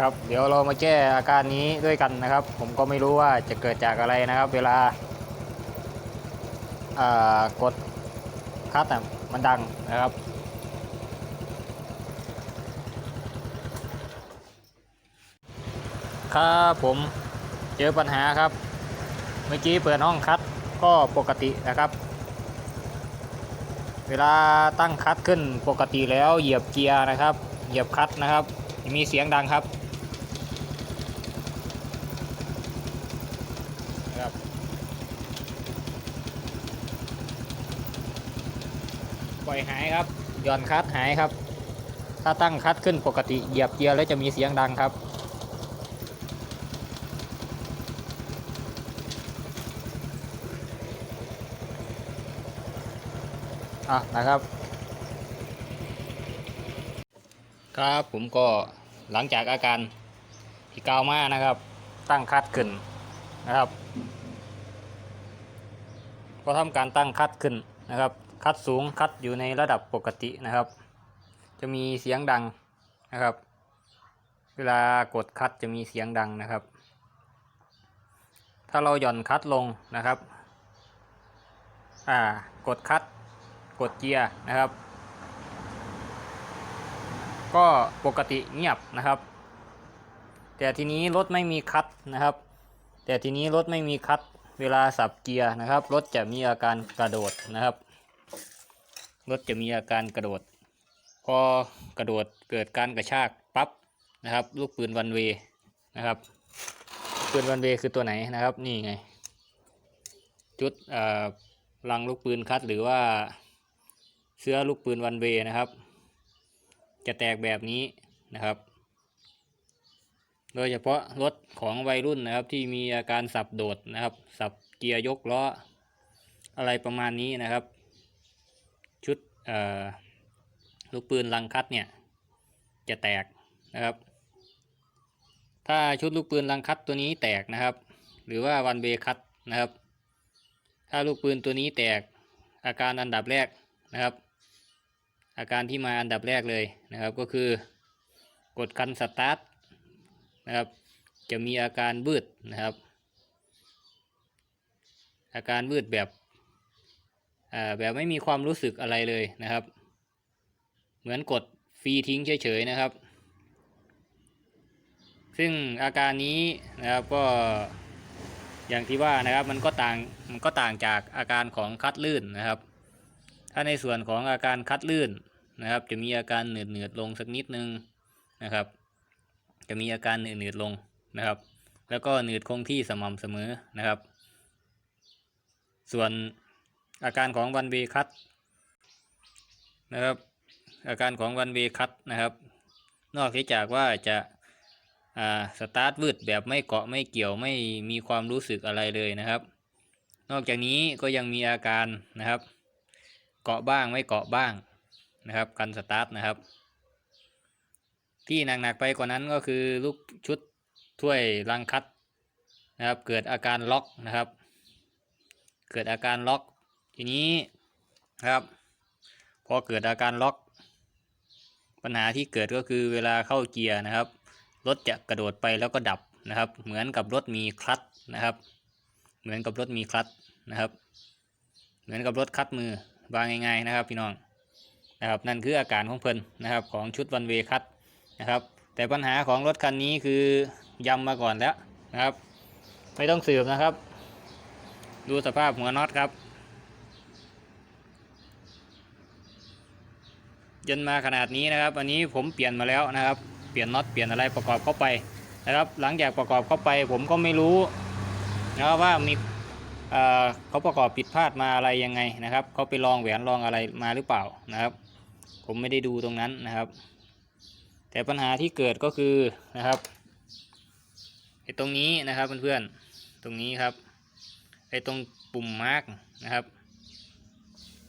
ครับ เดี๋ยวเรามาแก้อาการนี้ด้วยกันนะครับ ผมก็ไม่รู้ว่าจะเกิดจากอะไรนะครับ เวลาากดคัดอะมันดังนะครับ ครับผมเจอปัญหาครับ เมื่อกี้เปิดห้องคัดก็ปกตินะครับ เวลาตั้งคัดขึ้นปกติแล้วเหยียบเกียร์นะครับ เหยียบคัดนะครับ มีเสียงดังครับ ล่อยหายครับหย่อนคัดหายครับ ถ้าตั้งคัดขึ้นปกติเหยียบเกียร์แล้วจะมีเสียงดังครับ อะนะครับ ครับผมก็หลังจากอาการที่กล่าวมานะครับ ตั้งคัดขึ้นนะครับ ก็ทำการตั้งคัดขึ้นนะครับ คัดสูงคัดอยู่ในระดับปกตินะครับ จะมีเสียงดังนะครับ เวลากดคัดจะมีเสียงดังนะครับ ถ้าเราหย่อนคัดลงนะครับอ่ากดคัดกดเกียร์นะครับ ก็ปกติเงียบนะครับ แต่ทีนี้รถไม่มีคัดนะครับ แต่ทีนี้รถไม่มีคัดเวลาสับเกียร์นะครับรถจะมีอาการกระโดดนะครับ รถจะมีอาการกระโดด พอกระโดดเกิดการกระชากปั๊บนะครับ ลูกปืนวันเวนะครับ ปืนวันเวคือตัวไหนนะครับ นี่ไง จุดอ่อลังลูกปืนคัดหรือว่าเสื้อลูกปืนวันเวนะครับ จะแตกแบบนี้นะครับ โดยเฉพาะรถของวัยรุ่นนะครับที่มีอาการสับโดดนะครับ สับเกียร์ยกล้ออะไรประมาณนี้นะครับ ชุดลูกปืนลังคัดเนี่ยจะแตกนะครับ ถ้าชุดลูกปืนลังคัดตัวนี้แตกนะครับ หรือว่าวันเบคัดนะครับ ถ้าลูกปืนตัวนี้แตกอาการอันดับแรกนะครับ อาการที่มาอันดับแรกเลยนะครับก็คือกดคันสตาร์ทนะครับ จะมีอาการบืดนะครับ อาการบืดแบบ แบบไม่มีความรู้สึกอะไรเลยนะครับ เหมือนกดฟรีทิ้งเฉยๆนะครับ ซึ่งอาการนี้นะครับก็อย่างที่ว่านะครับมันก็ต่างมันก็ต่างจากอาการของคัดลื่นนะครับ ถ้าในส่วนของอาการคัดลื่นนะครับ จะมีอาการเหนืดหนืดลงสักนิดนึงนะครับ จะมีอาการเหนืดหนืดลงนะครับ แล้วก็เหนืดคงที่สม่ำเสมอนะครับ ส่วน อาการของวันเวคัตนะครับ อาการของวันเวคัตนะครับ นอกจากว่าจะาสตาร์ทวืดแบบไม่เกาะไม่เกี่ยวไม่มีความรู้สึกอะไรเลยนะครับ นอกจากนี้ก็ยังมีอาการนะครับ เกาะบ้างไม่เกาะบ้างนะครับกันสตาร์ทนะครับ ที่หนักๆไปกว่านั้นก็คือลูกชุดถ้วยรังคัดนะครับ เกิดอาการล็อกนะครับ เกิดอาการล็อก ทีนี้ครับ พอเกิดอาการล็อก ปัญหาที่เกิดก็คือเวลาเข้าเกียร์นะครับ รถจะกระโดดไปแล้วก็ดับนะครับ เหมือนกับรถมีคลัตช์นะครับ เหมือนกับรถมีคลัตช์นะครับ เหมือนกับรถคัดมือวางง่ายๆนะครับ พี่น้องนะครับ นั่นคืออาการของเพลินนะครับ ของชุดวันเวคัตนะครับ แต่ปัญหาของรถคันนี้คือยำมาก่อนแล้วนะครับ ไม่ต้องสืบนะครับ ดูสภาพหัวน็อตครับ ยนมาขนาดนี้นะครับอันนี้ผมเปลี่ยนมาแล้วนะครับ เปลี่ยนน็อตเปลี่ยนอะไรประกอบเข้าไปนะครับ หลังจากประกอบเข้าไป ผมก็ไม่รู้นะครับว่ามีเอ่อเขาประกอบผิดพลาดมาอะไรยังไงนะครับเขาไปลองแหวนลองอะไรมาหรือเปล่านะครับ ผมไม่ได้ดูตรงนั้นนะครับ แต่ปัญหาที่เกิดก็คือนะครับไอ้ตรงนี้นะครับเพื่อนๆตรงนี้ครับไอ้ตรงปุ่มมาร์กนะครับ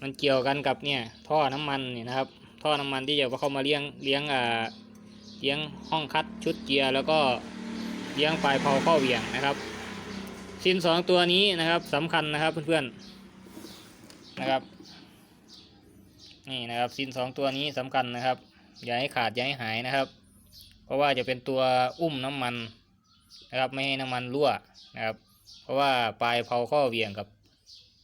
มันเกี่ยวกันกับเนี่ยท่อน้ำมันนี่นะครับ ท่อน้ำมันที่จะเข้ามาเลี้ยงเลี้ยงอ่าเลี้ยงห้องคัดชุดเกียร์แล้วก็เลี้ยงปลายเพลาข้อเหวี่ยงนะครับ ชิ้นสองตัวนี้นะครับสำคัญนะครับเพื่อนๆนะครับนี่นะครับชิ้นสองตัวนี้สำคัญนะครับ อย่าให้ขาดอย่าให้หายนะครับ เพราะว่าจะเป็นตัวอุ้มน้ำมันนะครับไม่ให้น้ำมันรั่วนะครับ เพราะว่าปลายเพาข้อเหวี่ยงกับ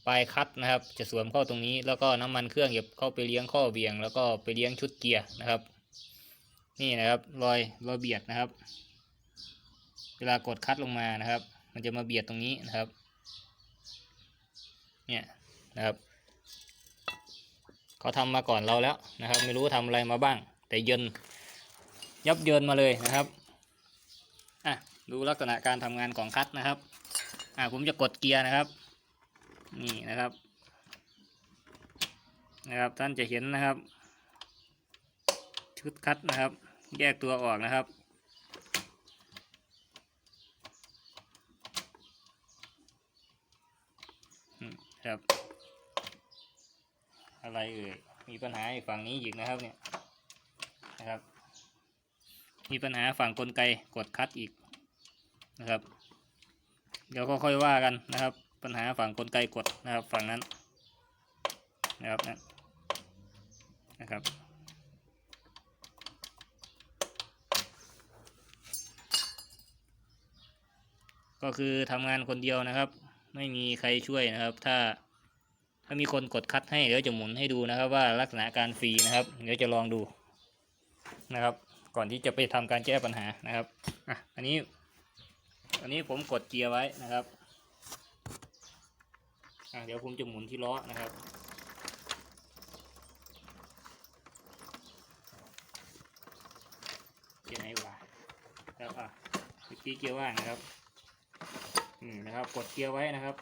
ปลายคัดนะครับ จะสวมเข้าตรงนี้ แล้วก็น้ำมันเครื่องจะเข้าไปเลี้ยงข้อเหวี่ยง แล้วก็ไปเลี้ยงชุดเกียร์นะครับ นี่นะครับรอยรอยเบียดนะครับ เวลากดคัดลงมานะครับ มันจะมาเบียดตรงนี้นะครับ เนี่ยนะครับเขาทำมาก่อนเราแล้วนะครับ ไม่รู้ทำอะไรมาบ้าง แต่เยินยับเยินมาเลยนะครับอะดูลักษณะการทำงานของคัดนะครับอะผมจะกดเกียร์นะครับ นี่นะครับ นะครับท่านจะเห็นนะครับ ชุดคัดนะครับ แยกตัวออกนะครับครับ อะไรเอ่ยมีปัญหาฝั่งนี้อีกนะครับเนี่ยนะครับ มีปัญหาฝั่งกลไกกดคัดอีกนะครับ เดี๋ยวก็ค่อยว่ากันนะครับ ปัญหาฝั่งกลไกกดนะครับฝั่งนั้นนะครับนะนะครับก็คือทำงานคนเดียวนะครับ ไม่มีใครช่วยนะครับ ถ้าถ้ามีคนกดคัดให้เดี๋ยวจะหมุนให้ดูนะครับ ว่าลักษณะการฟรีนะครับ เดี๋ยวจะลองดูนะครับ ก่อนที่จะไปทำการแก้ปัญหานะครับอะอันนี้ อันนี้ผมกดเกียร์ไว้นะครับ เดี๋ยวผมจะหมุนที่ล้อนะครับเกียร์ไหนวะครับอะเมื่อกี้เกียร์ว่างนะครับอืมนะครับกดเกียร์ไว้นะครับ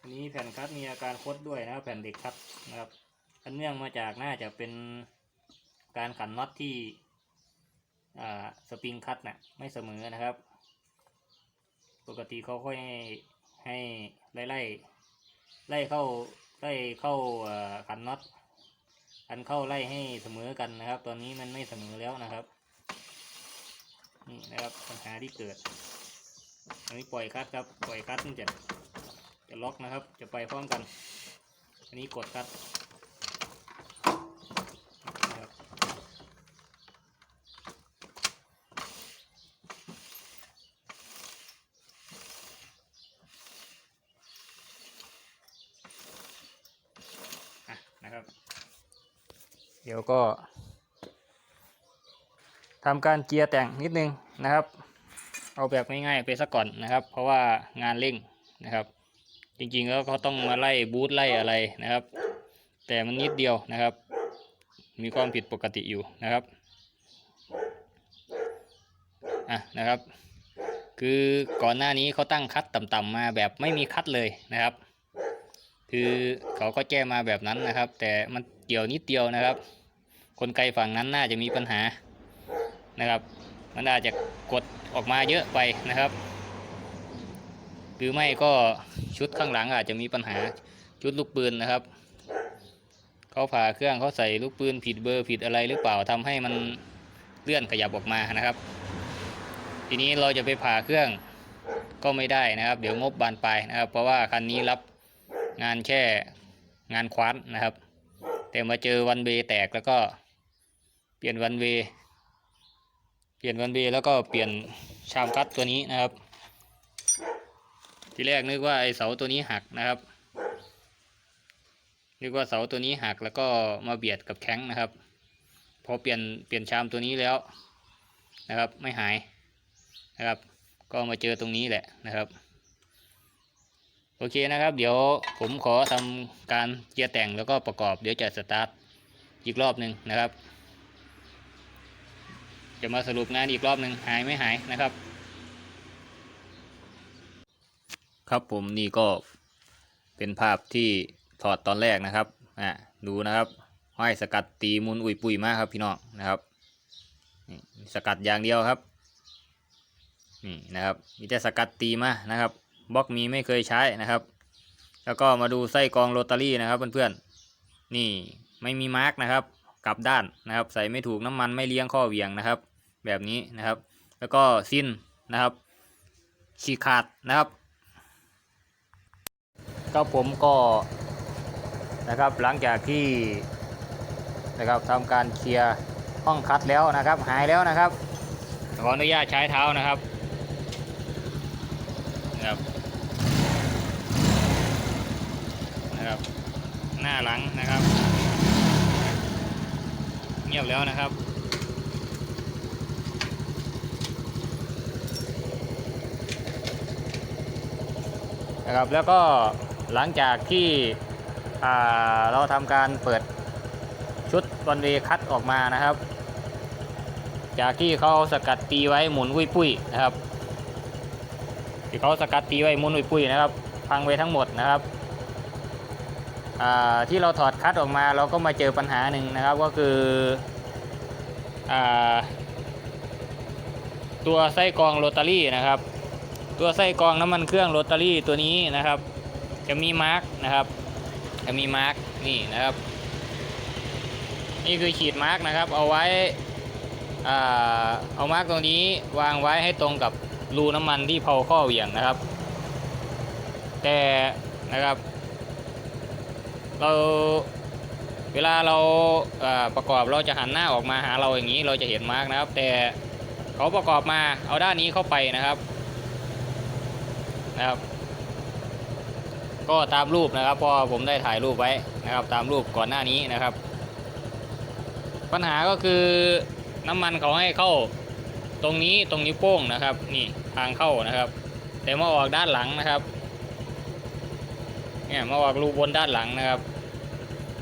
อันนี้แผ่นคัดมีอาการคดด้วยนะครับ แผ่นเด็กคัดนะครับอันเนื่องมาจากน่าจะเป็นการขันน็อตที่อ่าสปริงคัดน่ะไม่เสมอนะครับ ปกติเขาค่อย ให้ไล่ไล่ไล่เข้าไล่เข้าอ่าขันน็อตอันเข้าไล่ให้เสมอกันนะครับ ตอนนี้มันไม่เสมอแล้วนะครับ นี่นะครับปัญหาที่เกิดอันนี้ปล่อยคัดครับ ปล่อยคัดมันจะจะล็อกนะครับ จะไปพร้อมกัน อันนี้กดคัดนะครับอะนะครับ เดี๋ยวก็ทำการเกียร์แต่งนิดนึงนะครับ เอาแบบง่ายๆไปซะก่อนนะครับ เพราะว่างานเร่งนะครับ จริงๆแล้วเขาต้องมาไล่บูทไล่อะไรนะครับ แต่มันนิดเดียวนะครับ มีความผิดปกติอยู่นะครับอะนะครับ คือก่อนหน้านี้เขาตั้งคัดต่ำๆมาแบบไม่มีคัดเลยนะครับ คือเขาก็แก้มาแบบนั้นนะครับ แต่มันเกี่ยวนิดเดียวนะครับ คนไกลฝั่งนั้นน่าจะมีปัญหานะครับ มันอาจจะกดออกมาเยอะไปนะครับ หรือไม่ก็ชุดข้างหลังอาจจะมีปัญหาชุดลูกปืนนะครับเขาผ่าเครื่องเขาใส่ลูกปืนผิดเบอร์ผิดอะไรหรือเปล่าทำให้มันเลื่อนขยับออกมานะครับ ทีนี้เราจะไปผ่าเครื่องก็ไม่ได้นะครับ เดี๋ยวงบบานปลายนะครับ เพราะว่าคันนี้รับ งานแค่งานคว้านนะครับ แต่มาเจอวันเวแตกแล้วก็เปลี่ยนวันเวเปลี่ยนวันเวแล้วก็เปลี่ยนชามคัดตัวนี้นะครับ ที่แรกนึกว่าไอเสาตัวนี้หักนะครับนึกว่าเสาตัวนี้หักแล้วก็มาเบียดกับแข้งนะครับ พอเปลี่ยนเปลี่ยนชามตัวนี้แล้วนะครับ ไม่หายนะครับ ก็มาเจอตรงนี้แหละนะครับ โอเคนะครับ เดี๋ยวผมขอทำการเกียร์แต่งแล้วก็ประกอบเดี๋ยวจะสตาร์ทอีกรอบหนึ่งนะครับ จะมาสรุปงานอีกรอบหนึ่งหายไม่หายนะครับ ครับผมนี่ก็เป็นภาพที่ถอดตอนแรกนะครับอ่าดูนะครับห้อยสกัดตีมุนอุยปุยมากครับพี่น้องนะครับนี่สกัดอย่างเดียวครับนี่นะครับมีแต่สกัดตีมานะครับ บล็อกมีไม่เคยใช้นะครับ แล้วก็มาดูไส้กรองโรตารี่นะครับเพื่อนๆ นี่ไม่มีมาร์กนะครับ กลับด้านนะครับ ใส่ไม่ถูกน้ำมันไม่เลี้ยงข้อเหวี่ยงนะครับ แบบนี้นะครับ แล้วก็ซินนะครับ ฉีกขาดนะครับก็ผมก็นะครับหลังจากที่นะครับทำการเคลียร์ห้องคัดแล้วนะครับ หายแล้วนะครับขออนุญาตใช้เท้านะครับนะครับ หน้าหลังนะครับ เงียบแล้วนะครับนะครับแล้วก็หลังจากที่เราทำการเปิดชุดวันเวคัดออกมานะครับ จากที่เขาสกัดตีไว้หมุนวุ้ยปุ้ยนะครับที่เขาสกัดตีไว้หมุนวุ้ยปุ้ยนะครับ พังไปทั้งหมดนะครับ ที่เราถอดคัดออกมาเราก็มาเจอปัญหาหนึ่งนะครับก็คืออตัวไส้กรองโรตารี่นะครับ ตัวไส้กรองน้ำมันเครื่องโรตารี่ตัวนี้นะครับ จะมีมาร์กนะครับ จะมีมาร์กนี่นะครับ นี่คือขีดมาร์กนะครับ เอาไว้เอามาร์กตรงนี้วางไว้ให้ตรงกับรูน้ำมันที่เผาข้อเหวี่ยงนะครับ แต่นะครับ เราเวลาเราประกอบเราจะหันหน้าออกมาหาเราอย่างนี้เราจะเห็นมาร์กนะครับ แต่เขาประกอบมาเอาด้านนี้เข้าไปนะครับนะครับ ก็ตามรูปนะครับพอผมได้ถ่ายรูปไว้นะครับ ตามรูปก่อนหน้านี้นะครับ ปัญหาก็คือน้ำมันเขาให้เข้าตรงนี้ตรงนิ้วโป้งนะครับ นี่ทางเข้านะครับ แต่มาออกด้านหลังนะครับ เนี่ยมาออกรูบนด้านหลังนะครับ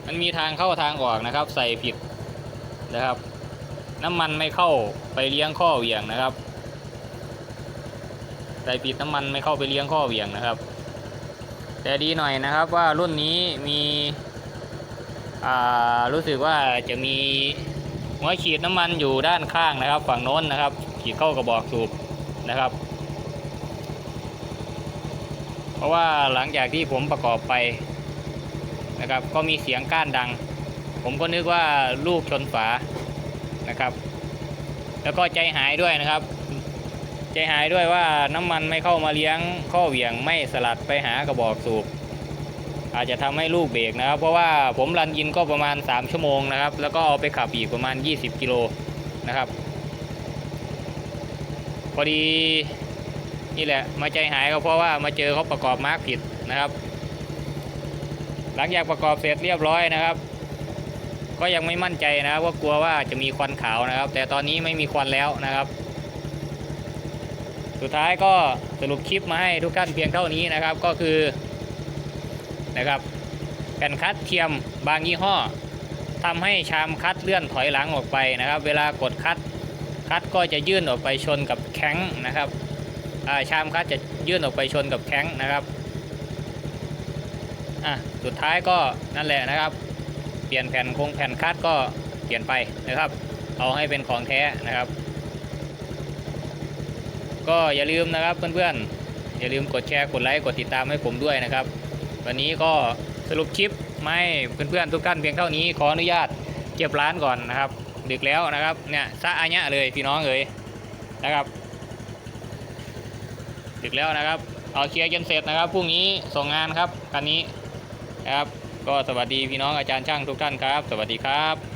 มันมีทางเข้าทางออกนะครับ ใส่ผิดนะครับ น้ำมันไม่เข้าไปเลี้ยงข้อเหวี่ยงนะครับใส่ปิดน้ำมันไม่เข้าไปเลี้ยงข้อเหวี่ยงนะครับ แต่ดีหน่อยนะครับว่ารุ่นนี้มีอ่ารู้สึกว่าจะมีหัวฉีดน้ำมันอยู่ด้านข้างนะครับ ฝั่งโน้นนะครับขีดเข้ากระบอกสูบนะครับ เพราะว่าหลังจากที่ผมประกอบไปนะครับ ก็มีเสียงก้านดัง ผมก็นึกว่าลูกชนฝานะครับ แล้วก็ใจหายด้วยนะครับ ใจหายด้วยว่าน้ำมันไม่เข้ามาเลี้ยงข้อเหวี่ยงไม่สลัดไปหากระบอกสูบอาจจะทำให้ลูกเบรกนะครับ เพราะว่าผมรันยินก็ประมาณ 3 ชั่วโมงนะครับ แล้วก็เอาไปขับอีกประมาณ 20 กิโลนะครับ พอดี นี่แหละ มาใจหายก็เพราะว่ามาเจอเขาประกอบมาร์กผิดนะครับ หลังจากประกอบเสร็จเรียบร้อยนะครับ ก็ยังไม่มั่นใจนะครับว่ากลัวว่าจะมีควันขาวนะครับ แต่ตอนนี้ไม่มีควันแล้วนะครับ สุดท้ายก็สรุปคลิปมาให้ทุกท่านเพียงเท่านี้นะครับ ก็คือนะครับแผ่นคัดเทียมบางยี่ห้อทำให้ชามคัดเลื่อนถอยหลังออกไปนะครับ เวลากดคัดคัดก็จะยื่นออกไปชนกับแข้งนะครับ ชามคัดจะยื่นออกไปชนกับแข้งนะครับอะสุดท้ายก็นั่นแหละนะครับ เปลี่ยนแผ่นโครงแผ่นคัดก็เปลี่ยนไปนะครับ เอาให้เป็นของแท้นะครับ ก็อย่าลืมนะครับเพื่อนๆอย่าลืมกดแชร์กดไลค์กดติดตามให้ผมด้วยนะครับ วันนี้ก็สรุปคลิปไมาให้เพื่อนๆทุกท่านเพียงเท่านี้ขออนุญาตเก็บร้านก่อนนะครับ ดึกแล้วนะครับเนี่ยซะอัญญะเลยพี่น้องเอ๋ยนะครับ ดึกแล้วนะครับ เอาเคลียร์จนเสร็จนะครับพรุ่งนี้ส่งงานครับคันนี้นะครับ ก็สวัสดีพี่น้องอาจารย์ช่างทุกท่านครับ สวัสดีครับ